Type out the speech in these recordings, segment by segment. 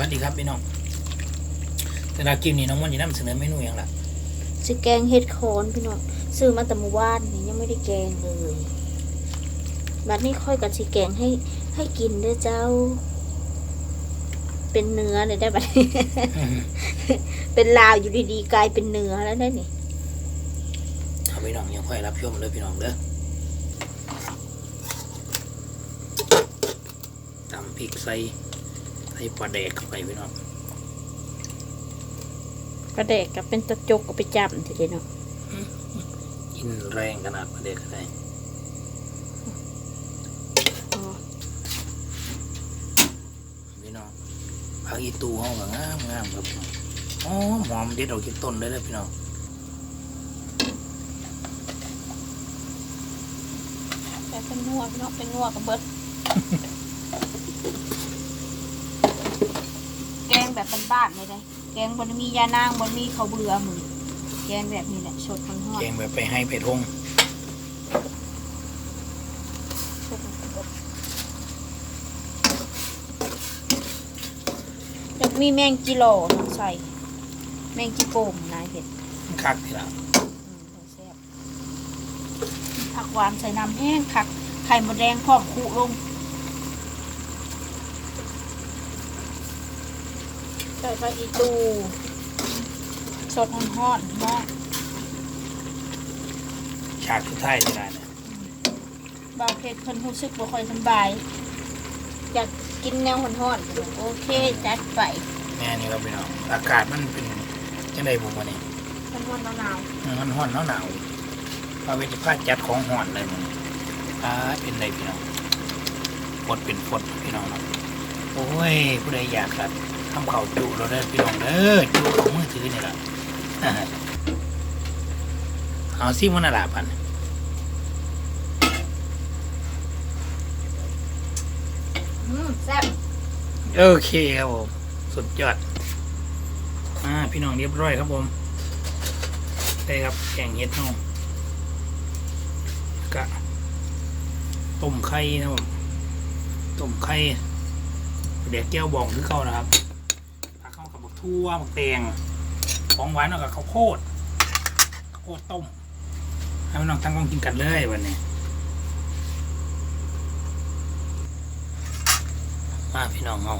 วัสดีครับพี่น้องแต่ละกิมนี่น้องมันจะนำเสนอเมนูอย่างละสิแกงเห็ดโคนพี่น้องซื้อมาแต่เมื่อวานนี่ยังไม่ได้แกงเลยบัดนี้ค่อยกับสิแกงให้ให้กินเด้อเจ้า เป็นเนื้อเลยได้บัดนี้ เป็นลาวอยู่ดีๆกลายเป็นเนื้อแล้วได้นี่ถ้าพี่น้องยังค่อยรับชมเลยพี่น้องเด้อตำพริกใส่ ใส่ปลาแดกเข้าไปพี่น้องกระเดกกับเป็นตะจกกับไปจับทีเดียวเนาะกินแรงขนาดปลาแดกก็ได้อ๋อพี่น้องผักอีตูห้องก็งามงามครับอ๋อหอมเด็ดออกจากต้นเลยเด้อพี่น้องแต่เป็นนัวพี่น้องเป็นนัวกับเบิด แกงแบบบ้านๆเลยได้แกงบนมียานางบนมีเขาวเบื่อมือแกงแบบนี้แหละสดมันหอดแกงแบบไปให้ไปทงแล้วมีแมงกิโลน้องใส่แมงจิโปมนายเห็ดคักทีละอืมแซ่บผักหวานใส่น้ำแห้งคักไข่มดแดงพร้อมคุลง ส่ไปอีตูสดหอนๆเนาะฉากสุดท้ายทีละเนี่ยบางเพจเพิ่นรู้สึกบ่ค่อยสำบาย อยากกินแนวหอนๆโอเคจัดไปแม่นี่ครับพี่น้องอากาศมันเป็นจังไดผมวันนี้หอนๆหนาวมันห้อนหนาวหนาวมาเวทีพาจัดของห่อนเลยมันอ่าเป็นไรพี่น้องฟดเป็นฟดพี่น้องเนาะโอ้ยผู้ใดอยากครับ ทำข้าวจุเราได้อพี่น้องเด้อจุของมือถือนี่แหละเอาซิมันน่ะละพันๆอืมแซ่บโอเคครับผมสุดยอดอ่าพี่น้องเรียบร้อยครับผมได้ครับแกงเห็ดเนาะกะต้มไข่นะครับผมต้มไข่เดี๋ยวแก้วบองคือเขานะครับผักเข้ากับบัก ทั่วบักแตงของหวานเอากับข้าวโพดข้าวโพดต้มให้พี่น้องตั้งกล้องกินกันเลยวันนี้มาพี่น้องเอา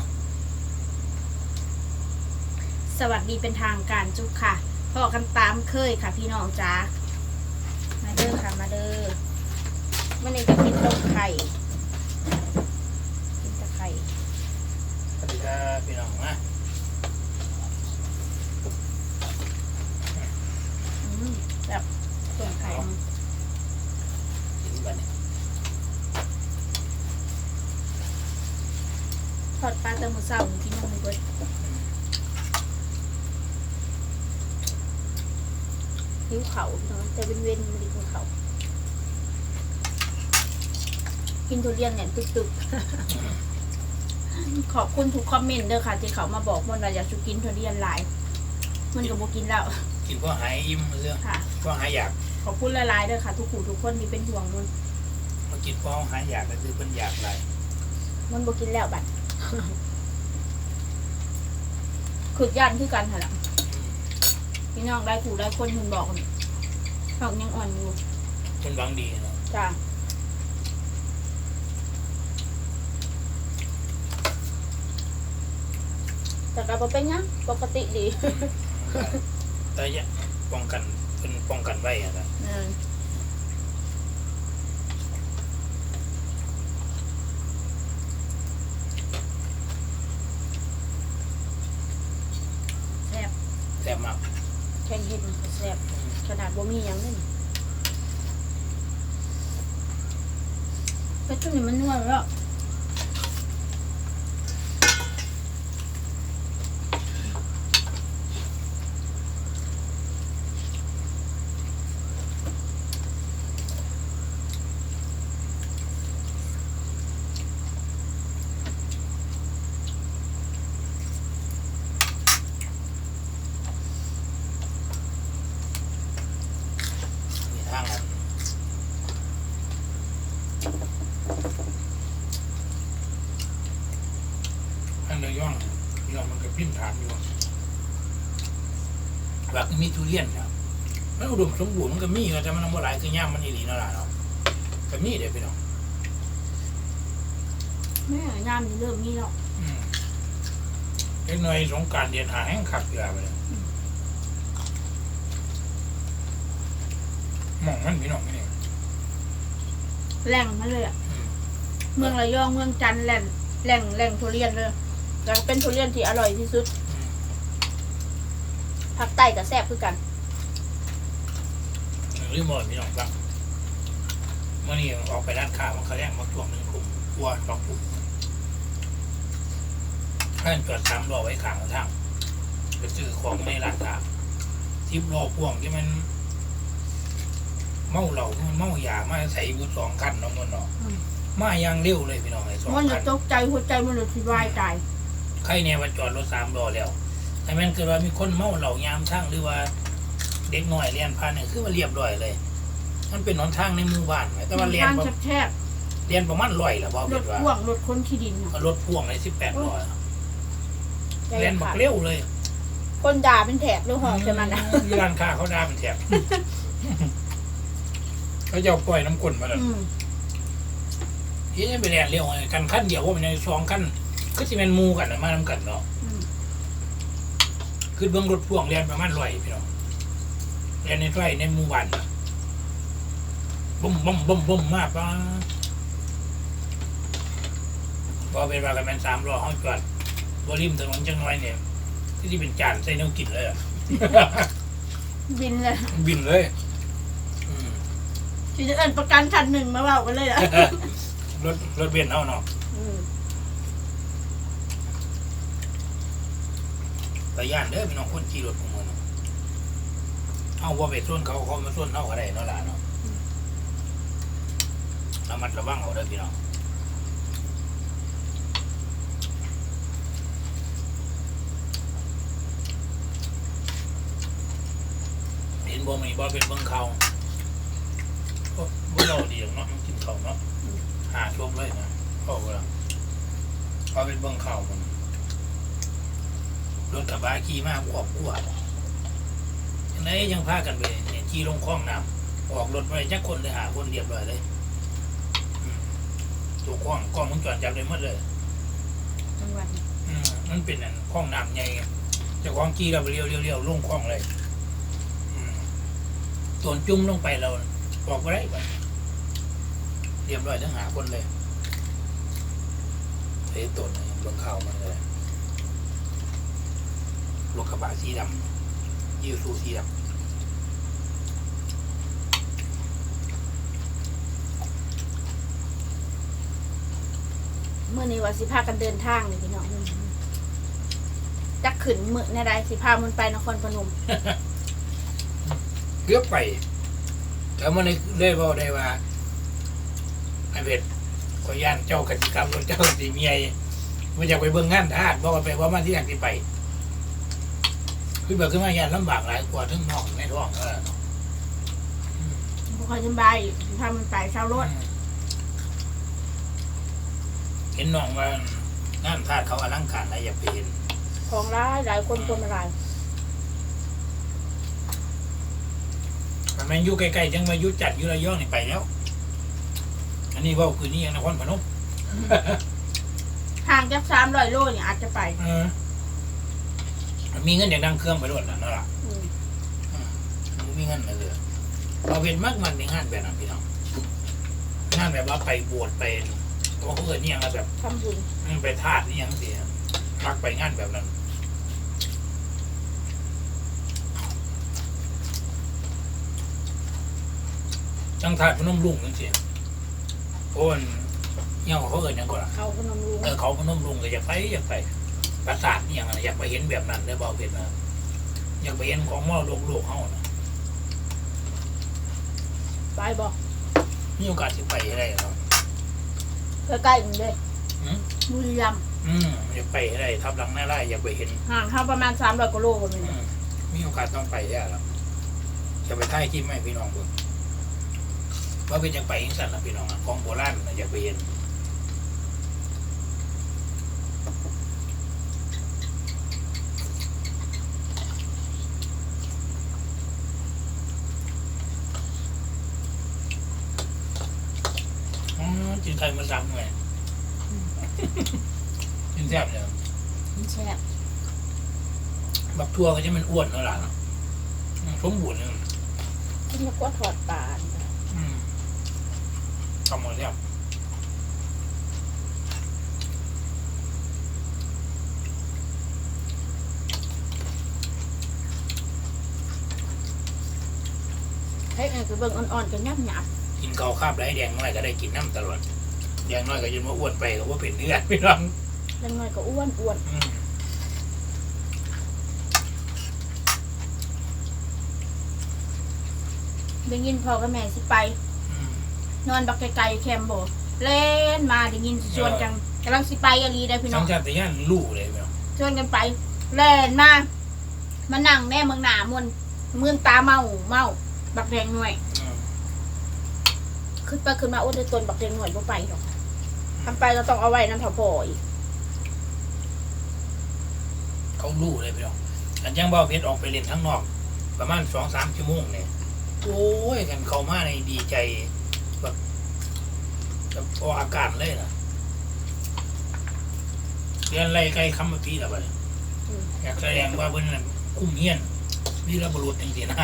สวัสดีเป็นทางการจุกค่ะพอกันตามเคยค่ะ พี่น้องจ้ามาเด้อค่ะมาเด้อมันนี่จะกินต้มไข่กินแตะไข่สวัสดีครับพี่น้องนะ อืม แบบต้มไข่กินกันเนี่ทอดปลาเติมหมูเศร้ากินนมเบิดหิวเขาพี่น้องแต่เว้นเว้นม่ได้กินเขากินทุเรียนเนี่ยตึกๆ ขอบคุณทุกคอมเมนต์เด้อค่ะ ที่เขามาบอกว่าเราอยากจะกินทุเรียนหลาย มันก็บอกกินแล้ว กินก็หายอิ่มเรื่องค่ะ ก็หายอยากขอบคุณหลายๆเด้อค่ะ ทุกผู้ทุกคนที่เป็นห่วงมันมากินก็หายอยากก็คือเป็นอยากไรมันบอกกินแล้วบัดขุดยันคือกันค่ะล่ะพี่น้องได้ผู้ได้คนคุณบอกนี่เขายังอ่อนอยู่คนหวังดีเนาะจ้าแต่ก็บ่เป็นหยังปกติดี แต่อยะป้องกันเป็นป้องกันไว้อะนะอืมแซ่บแซ่บมากแข่งเห็ดมันก็แซ่บขนาดบ่มีหยังเลยนี่แต่ช่วงนี้มันนวดแล้ว ว่าคือมีทุเรียนครับมันอุดมสมบูรณ์มันก็มีอยู่แต่มันบ่หลายคือย่ามมันอีหลีนั่นล่ะเนาะก็มีเด้อพี่น้องแม่ยามนี่เริ่มมีแล้วอืมเล็กน้อยสงกรารเดือนหาแห้งขับเรือไปเลยหมองมันพี่น้องนี่แหล่งมาเลยอะอืมเมืองระยองเมืองจันทร์แหล่งแหล่งแหล่งทุเรียนเลยแล้วเป็นทุเรียนที่อร่อยที่สุด อืมภาคใต้กับแซ่บคือกันหรือหมดพี่น้องครับเมื่อนี้ออกไปร้านค้ามันเขาแรกมาช่วงหนึ่งกลุ่มกลัวสองกลุ่มท่านจอดสามล้อไว้ข้างทางไปซื้อของในร้านค้าทิปล้อพ่วงที่มันเมาเหล่ามันเมายามาใส่บุสองคันเน้องมันเนาะอืมมาอย่างเร็วเลยพี่น้องไอ้สองมันคัจะนตกใจหัวใจมันเลยสิวายตายใครเนี่ยมาจอดรถสามล้อแล้ว แต่แม่นเกิดว่ามีคนเมาเหล่ายามช่างหรือว่าเด็กน้อยเรียนพานเนี่ยคือว่าเรียบร้อยเลย มันเป็นหนทางในหมู่บ้านไหมแต่ว่าเรียนทางบ่แคบเรียนประมาณร้อยแหละบอกๆรเด็ถดว่าพ่วงรถคนขี้ดินน่ะก็รถพ่วงเลยสิบแปดล้อใจเรียนบัขากดเร็วเลย คนด่าเป็นแถบเลยหองใช่มันนะอืร้านค้าเขาด่าเป็นแถบเขาจะเอาปล่อยน้ำกลนมาเลยอืมยี่นี่ไปเรียนเร็วไงกันขั้นเดียวว่ามันในสองขั้นก็สิเป็นหมูกันน่ะมาทำกันเนาะ อืมคือเบื้องรถพ่วงเรียนประมาณร้อยพี่น้องเรียนในไร่ในหมู่บ้านน่ะบุ้มบุ้มบุ้มบุ้มมากปะพอเป็นว่ากันแมนสามล้อห้องจอดบริมถนนจังน้อยเนี่ย ที่ที่เป็นจานใส่เนื้อกินเลยอะบินเลยบินเลยอืมที่จะเอินประกันชั้นหนึ่งมาเบากันเลยอะรถรถเบียนเอาเนาะ อืม ไปย่านเด้อพี่น้องคนขี่รถของมันเนาะเอาว่าไปส่วนเขาเขามาส่วนเอาอะไรเนาะล่ะเนาะระมัดระวังเอาเด้อพี่น้องเห็นบ่มีบ่เป็นเบิ่งเขาโอ้บ่เราดีหรอกเนาะมันกินเขาวเนาะหาชมเลยนะพ่อว่าบ่เป็นเบิ่งเขามัน รถกระบะขี่มาอ้วกอ้วกยังไงยังพากันไปเนี่ยขี่ลงคลองน้ำออกรถไปจักคนเลยหาคนเรียบร้อยเลยอืมตัวคลองกล้องมึงจอดจับเลยหมดเลยจังหวัดอืมมันเป็นอันคลองน้ำใหญ่ไงเจะคลองขี่เราไปเลี้ยวเลี้ยวเลี้ยวลงคลองเลยอืมส่วนจุ่มลงไปเราบอกว่าได้ไปเรียบร้อยทั้งหาคนเลยเฮ้ยตัวไหนเบื้องข่าวมันเลย รถกระบะสีดำยูซูสีดเมื่อนี้ว่าสิพากันเดินทางเลยพี่น้องจักขึ้นมือในใดสิพามันไปนครพนมำเกือบไป แต่มันได้บอกได้ว่าไอ้เวทขอย่านเจ้ากติกรรมรถเจ้าสีเมียมันอยากไปเบิ่งงานทาสบอกว่าไปว่ามาที่อยากที่ไป คือแบบขึ้นมายานลำบากหลายกว่าทั้งนอกในท้องเออบ่ค่อยสบายอีกสิพามันไปเช่ารถเห็นน้องว่างานทาสเขาอลังการอะไรอยากไปเห็นของร้ายหลายคนคนมาหลายมันแม่นอยู่ใกล้ๆจังมาอยู่จัดอยู่ระยองนี่ไปแล้ว อันนี้เว่าคือนี่ยังนครพนมห่างจากสามร้อยโลเนี่ยอาจจะไป เออ มันมีเงินอย่างดังเครื่องไปรถน่ะนั่นล่ะอืมมันมีเงินเลยเราเป็นมากมันในงานแบบนั้นพี่น้องงานแบบว่าไปบวชไปตัวเขาเอินนี่ยังแบบทำบุญมันไปทาสนี่ยังสิรักไปงานแบบนั้น จังทาสพนมรุ้งจังสิโอ้นยังเขาเอินหยังก่อนล่ะ เขาพนมรุ้งเออเขาพนมรุ้งก็อยากไปอยากไป ปราสาทนี่ยังอะไรอยากไปเห็นแบบนั้นได้บอกเป็นนะอยากไปเห็นของมรดกโลกเขานะไปบอกมีโอกาสสิไปให้ได้ครับใกล้ๆกันเลยอืมบุรีรัมย์อืมอยากไปให้ได้ทับหลังหน้าไร่อยากไปเห็น ห่างเขาประมาณสามร้อยกิโลกันเลยอืมมีโอกาสต้องไปได้แล้วจะไปท่ายที่ไม่พี่น้องคุณว่าเป็นอยากไปยังสั่นละพี่น้องอะของโบราณน่ะอยากไปเห็น กินไข่มันซ้ำไงกินแซ่บเลยมันแซ่บบักทั่วก็จะมันอ้วนเท่าไหร่นะอืมสมบูรณ์เลยกินแล้วก็ทอดปลาอืมทำหมดแล้วให้เอ็นคือเบิ่งอ่อนๆกันยับหยาบกินข้าวคาบไรแดงน้อยก็ได้กินน้ำตลอด แดงน้อยก็จนว่าอ้วนไปก็ว่าเป็นเนื้อพี่น้องเล็กน้อยก็อ้วนอ้วนอืมได้ยินพ่อกับแม่สิไป อืม นอนบักไกลๆแคมโบเล่นมาได้ยินชวนกันกำลังสิไปอลีได้พี่น้สัองงชาติยานลู่เลยพี่น้องชวนกันไปเล่นมามานั่งแน่เมืองหนามนเมืองตาเมาเมาบักแดงหน่วยอืม ขึ้นไปขึ้นมาอ้วนด้วยตนบักแดงหน่วยบ่ไปหรอก ทำไปเราต้องเอาไว้น้ำถพออีกเขาลู่เลยพี่น้องอันยังเบาเพชรออกไปเล่นข้างนอก ประมาณสองสามชั่วโมงเนี่ยโอ้ยกันเข้ามาในดีใจแบบแบบออกอาการเลยนะเรียนไรไกลคำมาปีแล้วบัดนี้อืมอยากแสดงว่าเพิ่นน่ะคุ้มเฮียนวีรบุรุษจริงๆนะ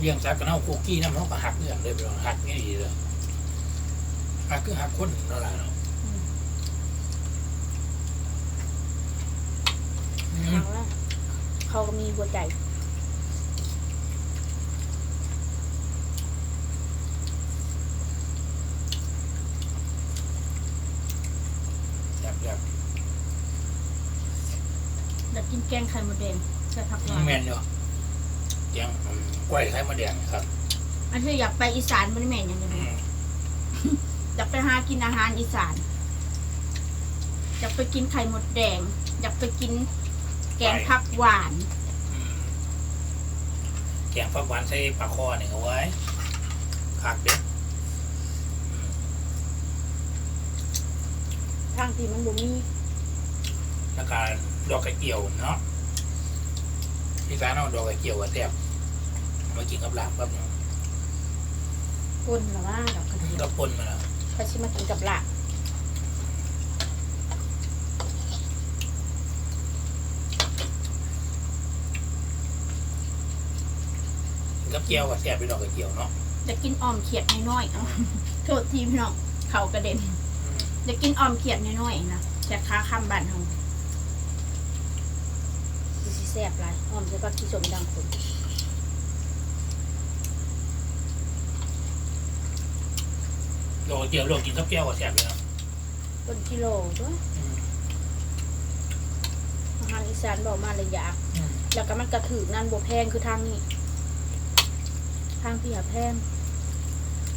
เลี้ยงสักกันเอาคุกกี้น้ำเขาก็หักเรื่องเลยไปลองหักนี่ดีเลยหักคือหักคนนั่นแหละเนาะอืมเอาละเขาก็มีหัวใจแบบแบบอยากกินแกงไข่มดแดงใส่ผักหวานแมน อยู่ยังอืมกล้วยไข่มะแดงครับอันที่อยากไปอีสานบ่ได้แม่นอย่างนี้อืมอยากไปหากินอาหารอีสาน อยากไปกินไข่มดแดง อยากไปกินแกงผักหวาน อืมแกงฟักหวานใส่ปลาคอเนี่ยเอาไว้คักเด็ดทางที่มันบ่มีแล้วก็ดอกกระเจียวเนาะ ที่ร้านเอาดอกกระเจียวอะแซ่บเอามากินกับลาบครับเนาะก้นหรือว่าดอกกระเจียวก็ปนมาแล้วเขาชิมากินกับลาบกินกับเจียวกับแซ่บไปดอกกระเจียวเนาะจะกินออมเขียดน้อยๆเอาโทษทีพี่น้องเขากระเด็นอืมจะกินออมเขียดน้อยๆนะแต่ค้าคำบันเฮาดูสิแซ่บหลายออมจะก็ขี้สมดังคนดอกกระเจียวลวกกินกับแก้วกับแซ่บเลยเนาะต้นกิโลด้วยอืมอาหารอีสานบอกมาเลยอยากอืมแล้วก็มันกระถือนั่นบแพงคือทางนี้ ทางพี่อะแพง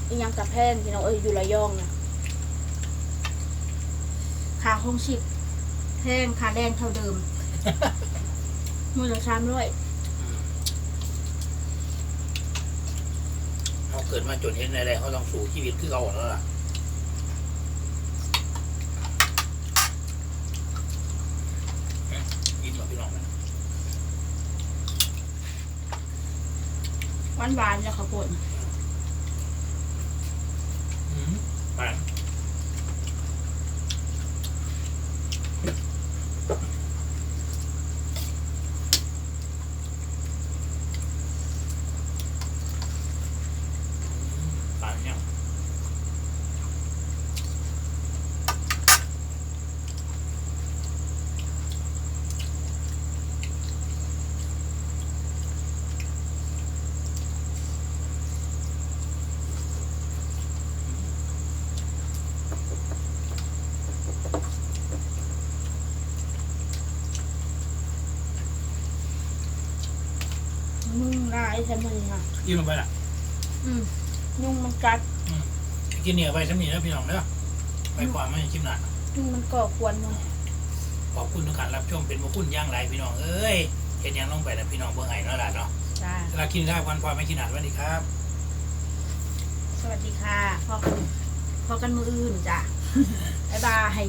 อียังกับแพงพี่น้องเอ้ยอยู่ระยองนะค่าห้องชิปแพงค่าแรงเท่าเดิม มือละสามร้อยอืมเขาเกิดมาจนเห็นอะไรเขาต้องสู่ชีวิตคือเขาแล้วล่ะอืมกินกับพี่น้องนะหวานหวานๆแล้วข้าวโพด นุ่งลายใช่ไหมค่ะกินลงไปล่ะอืมนุ่งมันกัดกินเนี่ยไปสำนีแล้วพี่น้องเด้อไปความไม่ชิมหนานุ่งมันก่อควรมันขอบคุณทุกการรับชมเป็นบุคุณย่างไรพี่น้องเอ้ยเห็นยังลงไปนะพี่น้องเบื่อไงเนาะล่ะเนาะจ้าเวลากินได้วันพอไม่กินหนาสวัสดีครับ สวัสดีค่ะพ่อกันพ่อกันมืออื่นจ้ะบ๊ายบาย